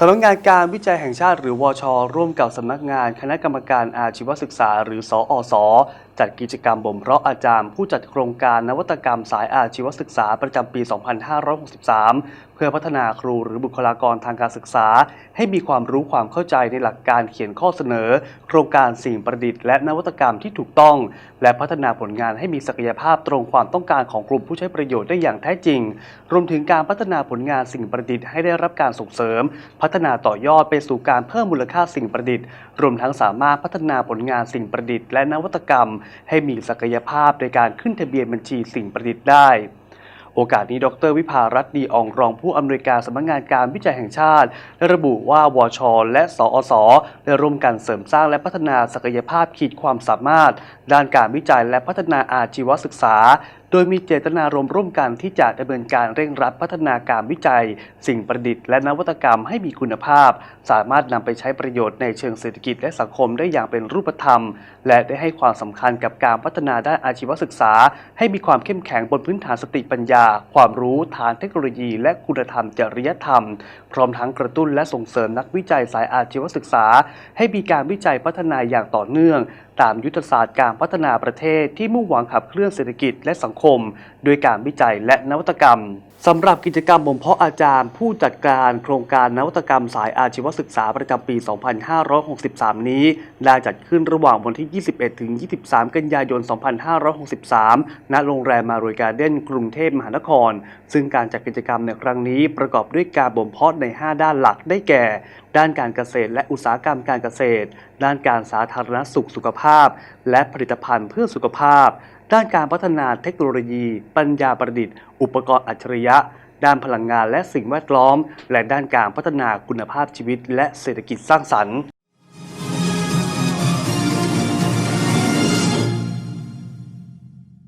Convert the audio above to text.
สำนักงานการวิจัยแห่งชาติหรือวชร่วมกับสำนักงานคณะกรรมการอาชีวศึกษาหรือสอส จัดกิจกรรมบ่มเพาะอาจารย์ ผู้จัดโครงการนวัตกรรมสายอาชีวศึกษาประจำปี 2563 เพื่อพัฒนาครูหรือบุคลากรทางการศึกษา ให้มีความรู้ความเข้าใจในหลักการเขียนข้อเสนอ โครงการสิ่งประดิษฐ์และนวัตกรรมที่ถูกต้อง และพัฒนาผลงานให้มีศักยภาพตรงความต้องการของกลุ่มผู้ใช้ประโยชน์ได้อย่างแท้จริง รวมถึงการพัฒนาผลงานสิ่งประดิษฐ์ให้ได้รับการส่งเสริม พัฒนาต่อยอดไปสู่การเพิ่มมูลค่าสิ่งประดิษฐ์ รวมทั้งสามารถพัฒนาผลงานสิ่งประดิษฐ์และนวัตกรรมให้มีศักยภาพในการขึ้นทะเบียนบัญชีสิ่งประดิษฐ์ได้ โอกาสนี้ ดร วิภารัตน์ดีอองรองผู้อำนวยการสำนักงานการวิจัยแห่งชาติ ได้ระบุว่าวช และสอสได้ร่วมกันเสริมสร้างและพัฒนาศักยภาพขีดความสามารถ ด้านการวิจัยและพัฒนาอาชีวศึกษา โดยมีเจตนารมณ์ร่วมกันที่จะดำเนินการเร่งรัดพัฒนาการวิจัย สิ่งประดิษฐ์และนวัตกรรมให้มีคุณภาพ สามารถนำไปใช้ประโยชน์ในเชิงเศรษฐกิจและสังคมได้อย่างเป็นรูปธรรม และได้ให้ความสำคัญกับการพัฒนาด้านอาชีวศึกษา ให้มีความเข้มแข็งบนพื้นฐานสติปัญญา ความรู้ทางเทคโนโลยี และคุณธรรมจริยธรรม พร้อมทั้งกระตุ้นและส่งเสริมนักวิจัยสายอาชีวศึกษา ให้มีการวิจัยพัฒนาอย่างต่อเนื่อง ตามยุทธศาสตร์การพัฒนาประเทศที่มุ่งหวังขับเคลื่อนเศรษฐกิจและสังคมด้วยการวิจัยและนวัตกรรมสำหรับกิจกรรมบ่มเพาะอาจารย์ ผู้จัดการโครงการนวัตกรรมสายอาชีวศึกษาประจำปี 2563 นี้ได้จัดขึ้นระหว่างวันที่ 21 ถึง 23 กันยายน 2563 ณ โรงแรมมารุยการ์เด้นกรุงเทพมหานคร ซึ่งการจัดกิจกรรมในครั้งนี้ประกอบด้วยการบ่มเพาะใน 5 ด้านหลักได้แก่ ด้านการเกษตร และอุตสาหกรรมการเกษตร ด้านการสาธารณสุขสุขภาพ และผลิตภัณฑ์เพื่อสุขภาพ ด้านการพัฒนาเทคโนโลยี ปัญญาประดิษฐ์ อุปกรณ์อัจฉริยะ ด้านพลังงานและสิ่งแวดล้อม และด้านการพัฒนาคุณภาพชีวิต และเศรษฐกิจสร้างสรรค์